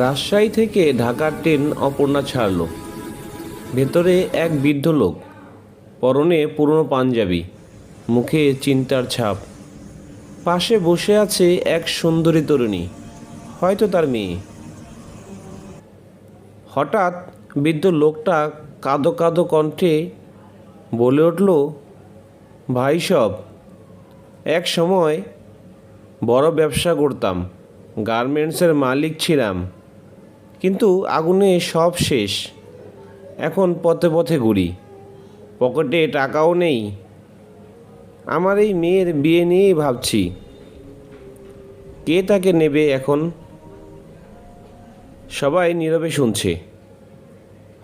রাজশাহী থেকে ঢাকার ট্রেন অপর্ণা ছাড়ল। ভেতরে এক বৃদ্ধ লোক, পরনে পুরনো পাঞ্জাবি, মুখে চিন্তার ছাপ। পাশে বসে আছে এক সুন্দরী তরুণী, হয়তো তার মেয়ে। হঠাৎ বৃদ্ধ লোকটা কাঁদো কাঁদো কণ্ঠে বলে উঠল, ভাই সব, এক সময় বড় ব্যবসা করতাম, গার্মেন্টসের মালিক ছিলাম। কিন্তু আগুনে সব শেষ। এখন পথে পথে ঘুরি। পকেটে টাকাও নেই। আমার এই মেয়ের বিয়ে নিয়েই ভাবছি। কে তাকে নেবে এখন? সবাই নীরবে শুনছে।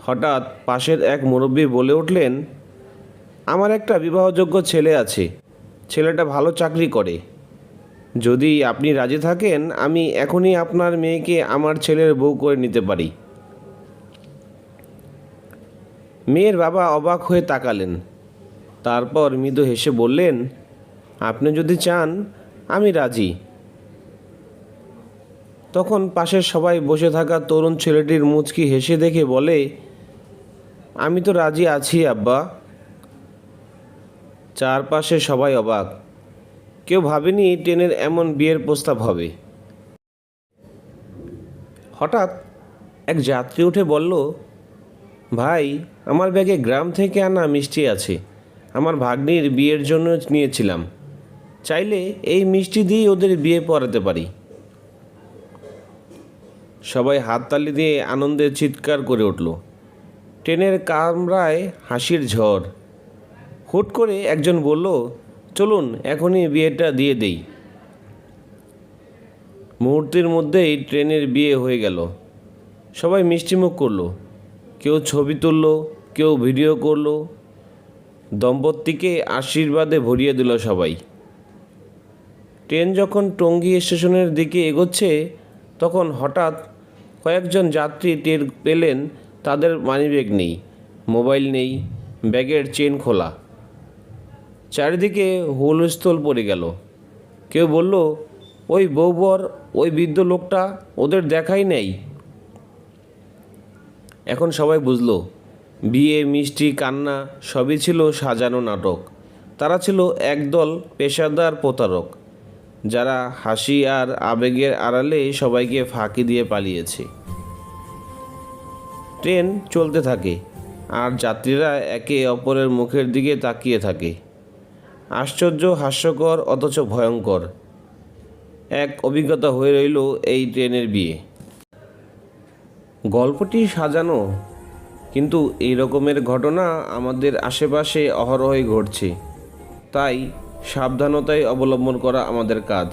হঠাৎ পাশের এক মুরব্বী বলে উঠলেন, আমার একটা বিবাহযোগ্য ছেলে আছে। ছেলেটা ভালো চাকরি করে। যদি আপনি রাজি থাকেন, আমি এখনই আপনার মেয়েকে আমার ছেলের বউ করে নিতে পারি। মেয়ের বাবা অবাক হয়ে তাকালেন। তারপর মৃদু হেসে বললেন, আপনি যদি চান, আমি রাজি। তখন পাশের সবাই বসে থাকা তরুণ ছেলেটির মুচকি হেসে দেখে বলে, আমি তো রাজি আছি, আব্বা। চারপাশে সবাই অবাক। কেউ ভাবেনি ট্রেনের এমন বিয়ের প্রস্তাব হবে। হঠাৎ এক যাত্রী উঠে বলল, ভাই, আমার ব্যাগে গ্রাম থেকে আনা মিষ্টি আছে। আমার ভাগ্নির বিয়ের জন্য নিয়েছিলাম। চাইলে এই মিষ্টি দিয়েই ওদের বিয়ে পড়াতে পারি। সবাই হাততালি দিয়ে আনন্দে চিৎকার করে উঠল। ট্রেনের কামরায় হাসির ঝড়। হুট করে একজন বলল চলুন, এখনই বিয়েটা দিয়ে দেই। মুহূর্তের মধ্যেই ট্রেনের বিয়ে হয়ে গেল। সবাই মিষ্টিমুখ করল। কেউ ছবি তুললো, কেউ ভিডিও করল। দম্পতিকে আশীর্বাদে ভরিয়ে দিল সবাই। ট্রেন যখন টঙ্গী স্টেশনের দিকে এগোচ্ছে, তখন হঠাৎ কয়েকজন যাত্রী টের পেলেন, তাদের মানিব্যাগ নেই, মোবাইল নেই, ব্যাগের চেন খোলা। চারিদিকে হুলস্থল পড়ে গেল। কেউ বলল, ওই বৌবর ওই বৃদ্ধ লোকটা ওদের দেখাই নেই। এখন সবাই বুঝলো, বিয়ে, মিষ্টি, কান্না সবই ছিল সাজানো নাটক। তারা ছিল একদল পেশাদার প্রতারক, যারা হাসি আর আবেগের আড়ালে সবাইকে ফাঁকি দিয়ে পালিয়েছে। ট্রেন চলতে থাকে আর যাত্রীরা একে অপরের মুখের দিকে তাকিয়ে থাকে। আশ্চর্য, হাস্যকর, অথচ ভয়ঙ্কর। এক অভিজ্ঞতা হয়ে রইল এই ট্রেনের বিয়ে। গল্পটি সাজানো, কিন্তু এই রকমের ঘটনা আমাদের আশেপাশে অহরহই ঘটছে। তাই সাবধানতাই অবলম্বন করা আমাদের কাজ।